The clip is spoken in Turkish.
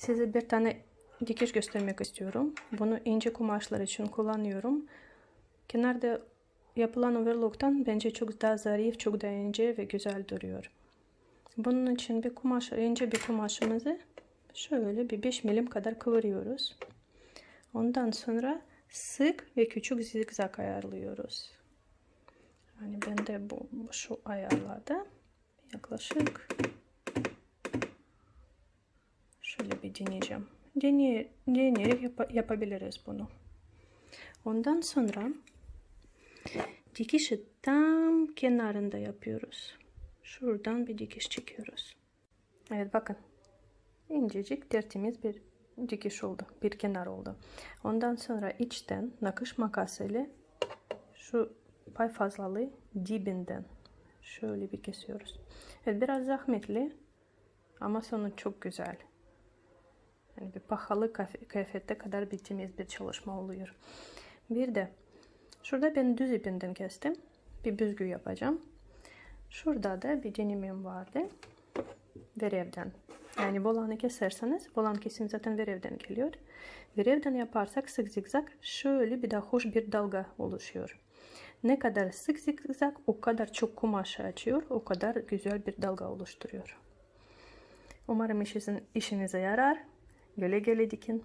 Size bir tane dikiş göstermek istiyorum. Bunu ince kumaşlar için kullanıyorum. Kenarda yapılan overlock'tan bence çok daha zarif, çok daha ince ve güzel duruyor. Bunun için bir kumaş, ince bir kumaşımızı şöyle bir 5 milim kadar kıvırıyoruz. Ondan sonra sık ve küçük zigzag ayarlıyoruz. Yani ben de bu, şu ayarlarda yaklaşık şöyle bir deneyeceğim. Deney, deneyerek yap yapabiliriz bunu. Ondan sonra dikişi tam kenarında yapıyoruz. Şuradan bir dikiş çekiyoruz. Evet bakın. İncecik tertemiz bir dikiş oldu. Bir kenar oldu. Ondan sonra içten nakış makası ile şu pay fazlalığı dibinden şöyle bir kesiyoruz. Evet biraz zahmetli ama sonu çok güzel. Yani bir pahalı kıyafette kadar bir temiz bir çalışma oluyor. Bir de şurada ben düz ipinden kestim. Bir büzgü yapacağım. Şurada da bir denemim vardı. Verevden. Yani volanı keserseniz, volan kesim zaten verevden geliyor. Verevden yaparsak sık zigzag şöyle bir daha hoş bir dalga oluşuyor. Ne kadar sık zigzag o kadar çok kumaşı açıyor, o kadar güzel bir dalga oluşturuyor. Umarım işinizin, işinize yarar. Güle güle dikin.